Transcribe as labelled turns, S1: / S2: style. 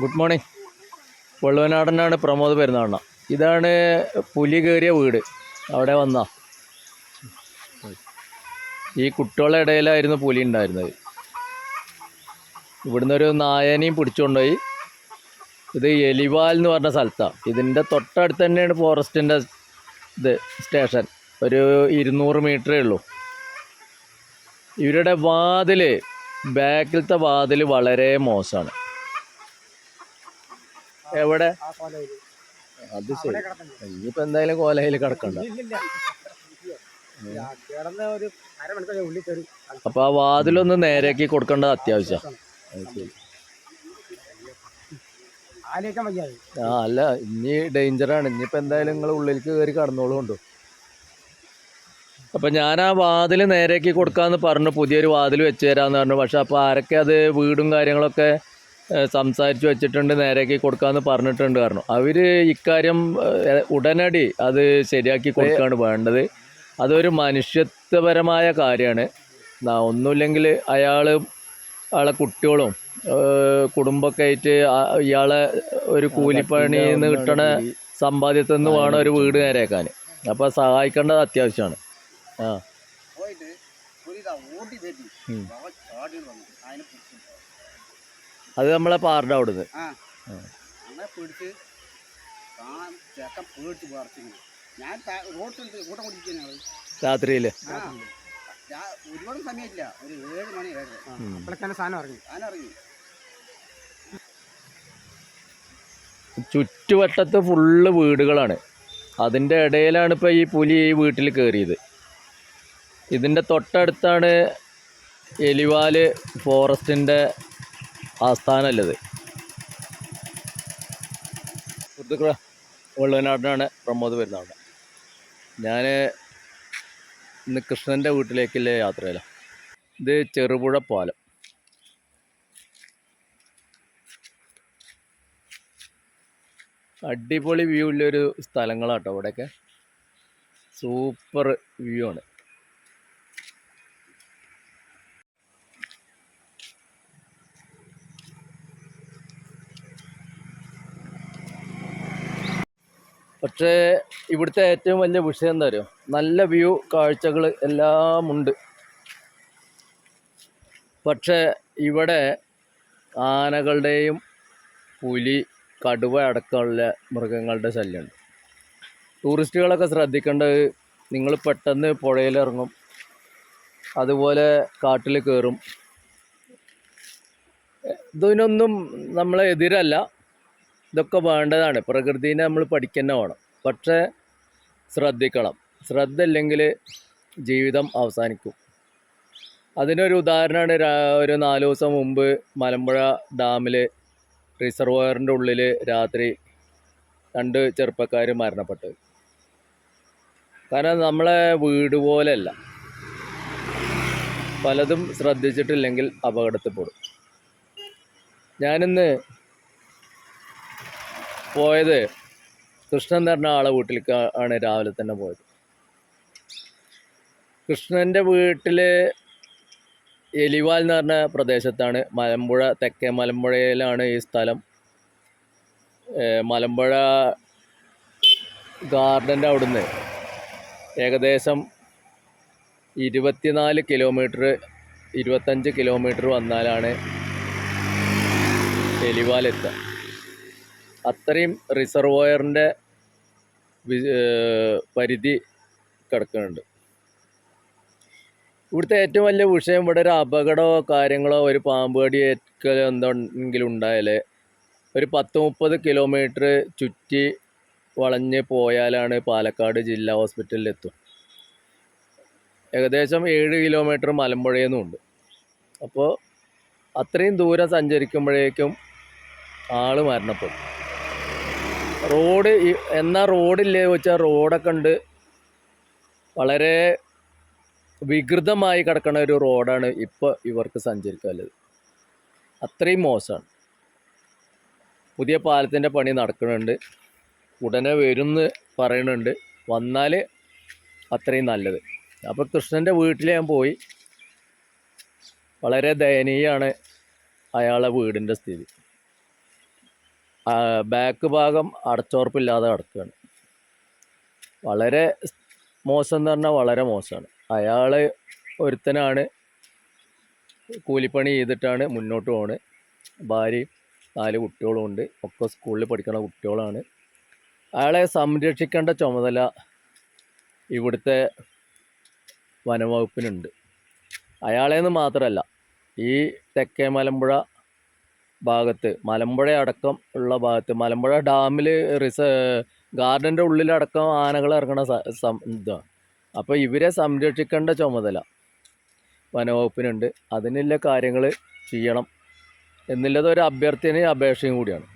S1: Good morning വള്ളുവനാടനാണ് പ്രമോദ് പെരുന്നാടന ഇതാണ് പുലി കയറിയ വീട്. അവിടെ വന്ന ഈ കുട്ടികളുടെ ഇടയിലായിരുന്നു പുലി ഉണ്ടായിരുന്നത്. ഇവിടുന്ന് ഒരു നായനെയും പിടിച്ചുകൊണ്ടുപോയി. ഇത് എലിവാൽ എന്ന് പറഞ്ഞ സ്ഥലത്താണ് ഇതിന്റെ തൊട്ടടുത്ത് തന്നെയാണ് ഫോറസ്റ്റിന്റെ ഇത് സ്റ്റേഷൻ. ഒരു ഇരുന്നൂറ് മീറ്ററേ ഉള്ളൂ. ഇവരുടെ വാതിൽ ബാക്കിലത്തെ വാതിൽ വളരെ മോശമാണ്. എവിടെ? അത് ശരി. ഇനിയിപ്പോ എന്തായാലും കോലയിൽ കിടക്കണ്ട. അപ്പൊ ആ വാതിലൊന്ന് നേരെയാക്കി കൊടുക്കേണ്ടത് അത്യാവശ്യം. ആ അല്ല ഇനി ഡേഞ്ചറാണ് ഇനിയിപ്പോ എന്തായാലും നിങ്ങൾ ഉള്ളിലേക്ക് കയറി കടന്നോളുണ്ടോ അപ്പൊ ഞാൻ ആ വാതിൽ നേരെയാക്കി കൊടുക്കാന്ന് പറഞ്ഞു പുതിയൊരു വാതിൽ വെച്ച് തരാന്ന് പറഞ്ഞു. പക്ഷെ അപ്പൊ ആരൊക്കെ അത് വീടും കാര്യങ്ങളൊക്കെ സംസാരിച്ച് വെച്ചിട്ടുണ്ട് നേരെയാക്കി കൊടുക്കാമെന്ന് പറഞ്ഞിട്ടുണ്ട് കാരണം അവർ ഇക്കാര്യം ഉടനടി അത് ശരിയാക്കി കൊടുക്കുകയാണ് വേണ്ടത്. അതൊരു മനുഷ്യത്വപരമായ കാര്യമാണ്. ഒന്നുമില്ലെങ്കിൽ അയാൾ ആളെ കുട്ടികളും കുടുംബമൊക്കെ ആയിട്ട് ഇയാളെ ഒരു കൂലിപ്പണിയിൽ നിന്ന് കിട്ടണ സമ്പാദ്യത്തിൽ നിന്ന് വേണം ഒരു വീട് നേരെയാക്കാൻ അപ്പോൾ സഹായിക്കേണ്ടത് അത്യാവശ്യമാണ്. ആ.
S2: ഓടി തേറ്റി ചാടി വന്നു. അതിനെ പിടിച്ചു.
S1: അത് നമ്മളെ പാറുടെ അവിടുന്ന്.
S2: പിടിച്ച് കാണാൻ ഞാൻ റോട്ടിൽ കൂട്ടം കുടിക്കുന്നയാൾ
S1: രാത്രിയിൽ
S2: ഒരുപാട് സമയമില്ല. ഒരു ഏഴ് മണി ഏഴ്
S1: ഉം.
S2: അപ്പോഴേക്കാണ് സാധനം ഇറങ്ങി. ഞാനറിഞ്ഞു
S1: ചുറ്റുവട്ടത്ത് ഫുള്ള് വീടുകളാണ്. അതിന്റെ ഇടയിലാണ് ഇപ്പോൾ ഈ പുലി ഈ വീട്ടിൽ കയറിയത്. ഇതിന്റെ തൊട്ടടുത്താണ് എലിവാൽ ഫോറസ്റ്റിന്റെ ആസ്ഥാനമല്ലത് സുഹൃത്തുക്കളെ വള്ളുവനാടിനാണ് പ്രമോദ് വരുന്നത് ഞാൻ ഇന്ന് കൃഷ്ണന്റെ വീട്ടിലേക്കുള്ള യാത്രയിലാണ് ഇത് ചെറുപുഴ പാലം. അടിപൊളി വ്യൂ ഉള്ളൊരു സ്ഥലങ്ങളാട്ടോ ഇവിടെയൊക്കെ സൂപ്പർ വ്യൂ ആണ്. പക്ഷേ ഇവിടുത്തെ ഏറ്റവും വലിയ വിഷയം എന്താ അറിയോ? നല്ല വ്യൂ കാഴ്ചകൾ എല്ലാം ഉണ്ട് പക്ഷേ ഇവിടെ ആനകളുടെയും പുലി കടുവ അടക്കമുള്ള മൃഗങ്ങളുടെ ശല്യമുണ്ട്. ടൂറിസ്റ്റുകളൊക്കെ ശ്രദ്ധിക്കേണ്ടത് നിങ്ങൾ പെട്ടെന്ന് പുഴയിലിറങ്ങും അതുപോലെ കാട്ടിൽ കയറും. ഇതിനൊന്നും നമ്മളെ എതിരല്ല. ഇതൊക്കെ വേണ്ടതാണ്. പ്രകൃതിനെ നമ്മൾ പഠിക്കുന്ന വേണം. പക്ഷേ ശ്രദ്ധിക്കണം. ശ്രദ്ധ ഇല്ലെങ്കിൽ ജീവിതം അവസാനിക്കും. അതിനൊരു ഉദാഹരണമാണ് ഒരു നാല് ദിവസം മുമ്പ് മലമ്പുഴ ഡാമിൽ റിസർവോയറിന്റെ ഉള്ളിൽ രാത്രി രണ്ട് ചെറുപ്പക്കാർ മരണപ്പെട്ടത് കാരണം നമ്മളെ വീട് പോലെയല്ല. പലതും ശ്രദ്ധിച്ചിട്ടില്ലെങ്കിൽ അപകടത്തിൽപ്പെടും. ഞാനിന്ന് പോയത് കൃഷ്ണൻ എന്ന് ആളെ വീട്ടിലേക്ക് ആണ് രാവിലെ തന്നെ പോയത്. കൃഷ്ണന്റെ വീട്ടിൽ എലിവാൽ എന്ന് പറഞ്ഞ പ്രദേശത്താണ്. മലമ്പുഴ തെക്കേ മലമ്പുഴയിലാണ് ഈ സ്ഥലം. മലമ്പുഴ ഗാർഡന്റെ അവിടുന്ന് ഏകദേശം ഇരുപത്തിനാല് കിലോമീറ്റർ ഇരുപത്തഞ്ച് കിലോമീറ്റർ വന്നാലാണ് എലിവാൽ എത്തുക. അത്രയും റിസർവോയറിന്റെ പരിധി കിടക്കുന്നുണ്ട്. ഇവിടുത്തെ ഏറ്റവും വലിയ വിഷയം ഇവിടെ ഒരു അപകടമോ കാര്യങ്ങളോ ഒരു പാമ്പ് കടി ഏൽക്കലോ എന്തെങ്കിലും ഉണ്ടായാൽ ഒരു പത്ത് മുപ്പത് കിലോമീറ്റർ ചുറ്റി വളഞ്ഞ് പോയാലാണ് പാലക്കാട് ജില്ലാ ഹോസ്പിറ്റലിൽ എത്തും ഏകദേശം ഏഴ് കിലോമീറ്റർ മലമ്പുഴയിൽ അപ്പോൾ അത്രയും ദൂരം സഞ്ചരിക്കുമ്പോഴേക്കും ആൾ മരണപ്പെടും. റോഡ് എന്നാ റോഡില്ലേ വെച്ചാൽ റോഡൊക്കെ ഉണ്ട്. വളരെ വികൃതമായി കിടക്കുന്ന ഒരു റോഡാണ് ഇപ്പോൾ ഇവർക്ക് സഞ്ചരിക്കാനുള്ളത്. അത്രയും മോശമാണ്. പുതിയ പാലത്തിന്റെ പണി നടക്കുന്നുണ്ട്. ഉടനെ വരുമെന്ന് പറയുന്നുണ്ട്. വന്നാൽ അത്രയും നല്ലത്. അപ്പോൾ കൃഷ്ണന്റെ വീട്ടിൽ ഞാൻ പോയി. വളരെ ദയനീയമാണ് അയാളെ വീടിന്റെ സ്ഥിതി. ബാക്ക് ഭാഗം അടച്ചുറപ്പില്ലാതെ കിടക്കുകയാണ് വളരെ മോശം എന്ന് പറഞ്ഞാൽ വളരെ മോശമാണ്. അയാൾ ഒരുത്തനാണ് കൂലിപ്പണി ചെയ്തിട്ടാണ് മുന്നോട്ട് പോകുന്നത് ഭാര്യയും നാല് കുട്ടികളും ഉണ്ട്. ഒക്കെ സ്കൂളിൽ പഠിക്കുന്ന കുട്ടികളാണ്. അയാളെ സംരക്ഷിക്കേണ്ട ചുമതല ഇവിടുത്തെ വനവകുപ്പിനുണ്ട്. അയാളേന്ന് മാത്രമല്ല ഈ തെക്കേ മലമ്പുഴ ഭാഗത്ത്. മലമ്പുഴ അടക്കം ഉള്ള ഭാഗത്ത്. മലമ്പുഴ ഡാമിൽ റിസ ഗാർഡന്റെ ഉള്ളിലടക്കം ആനകൾ ഇറങ്ങണ ഇതാണ് അപ്പോൾ ഇവരെ സംരക്ഷിക്കേണ്ട ചുമതല വനവകുപ്പിനുണ്ട്. അതിനുള്ള കാര്യങ്ങൾ ചെയ്യണം. എന്നുള്ളത് ഒരു അഭ്യർത്ഥനയും അപേക്ഷയും കൂടിയാണ്.